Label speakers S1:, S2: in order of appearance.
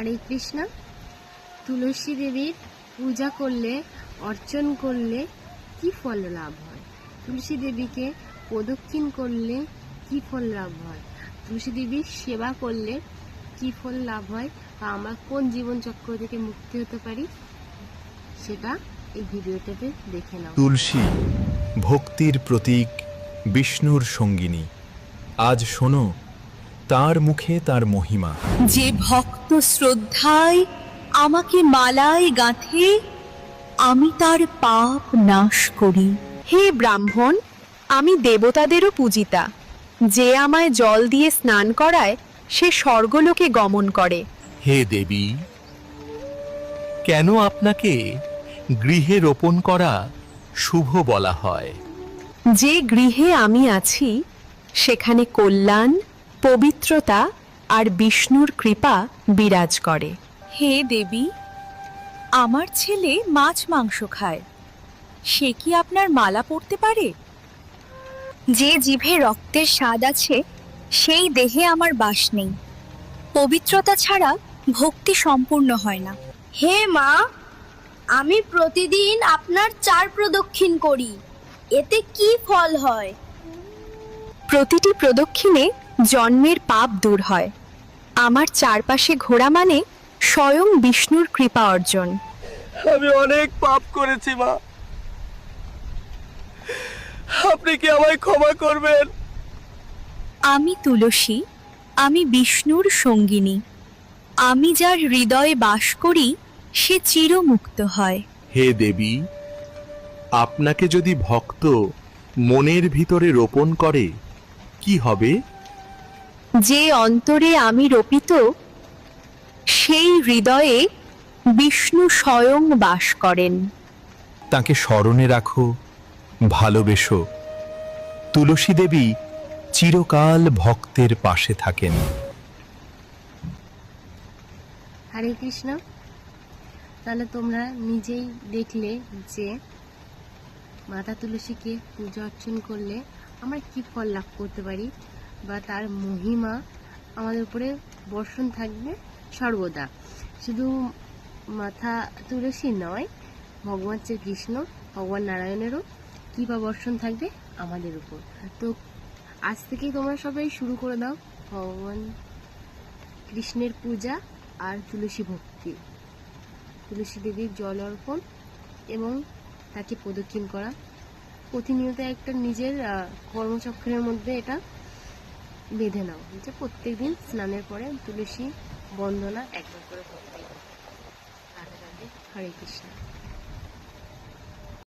S1: হরে কৃষ্ণ। তুলসী দেবীর পূজা করলে, অর্চন করলে কি ফল লাভ হয়? তুলসী দেবীকে প্রদক্ষিণ করলে কি ফল লাভ হয়? তুলসী দেবীর সেবা করলে কি ফল লাভ হয়? বা আমরা কোন জীবন চক্র থেকে মুক্তি হতে পারি? সেটা এই ভিডিওটাতে দেখে নাও।
S2: তুলসী, ভক্তির প্রতীক, বিষ্ণুর সঙ্গিনী। আজ শোনো তার মুখে তার মহিমা।
S3: যে ভক্ত শ্রদ্ধায় আমাকে মালায় গাঁথে আমি তার পাপ নাশ করি।
S4: হে ব্রাহ্মণ আমি দেবতাদেরও পূজিতা। যে আমায় জল দিয়ে স্নান করায় সে স্বর্গলোকে গমন করে।
S5: হে দেবী কেন আপনাকে গৃহে রোপণ করা শুভ বলা হয়?
S4: যে গৃহে আমি আছি সেখানে কল্যাণ পবিত্রতা আর বিষ্ণুর কৃপা বিরাজ করে।
S3: হে দেবী আমার ছেলে মাছ মাংস খায়। সে কি আপনার মালা পরতে পারে?
S6: যে জিভে রক্তের স্বাদ আছে সেই দেহে আমার বাস নেই। পবিত্রতা ছাড়া ভক্তি সম্পূর্ণ হয় না। হে মা আমি প্রতিদিন আপনার চার প্রদক্ষিণ করি। এতে কি ফল হয়?
S4: প্রতিটি প্রদক্ষিণে জন্মের পাপ দূর হয়। আমার চারপাশে ঘোরা মানে স্বয়ং বিষ্ণুর কৃপা অর্জন।
S5: আমি অনেক পাপ করেছি মা। আপনি কি আমায় ক্ষমা করবেন?
S3: আমি তুলসী আমি বিষ্ণুর সঙ্গিনী। আমি যার হৃদয়ে বাস করি সে চিরমুক্ত হয়।
S5: হে দেবী আপনাকে যদি ভক্ত মনের ভিতরে রোপণ করে কি হবে?
S4: যে অন্তরে আমি রোপিত সেই হৃদয়ে বিষ্ণু স্বয়ং বাস করেন।
S2: তাকে স্মরণে রাখো ভালোবেসো। তুলসী দেবী চিরকাল ভক্তের পাশে থাকেন।
S1: হরে কৃষ্ণ। তাহলে তোমরা নিজেই দেখলে যে মাতা তুলসীকে পূজা অর্চন করলে আমরা কি ফল লাভ করতে পারি? বা তার মহিমা আমাদের উপরে বর্ষণ থাকবে সর্বদা। শুধু মাথা তুলসী নয়, ভগবান শ্রীকৃষ্ণ ভগবান নারায়ণেরও কৃপা বর্ষণ থাকবে আমাদের উপর। তো আজ থেকেই তোমরা সবাই শুরু করে দাও ভগবান কৃষ্ণের পূজা আর তুলসী ভক্তি। তুলসী দেবীর জল অর্পণ এবং তাকে প্রদক্ষিণ করা। প্রতিনিয়ত একটা নিজের কর্মচক্রের মধ্যে এটা বেঁধে নাও। যে প্রত্যেক দিন স্নানের পরে তুলসী বন্দনা একবার করে করতে হবে। হরে কৃষ্ণ।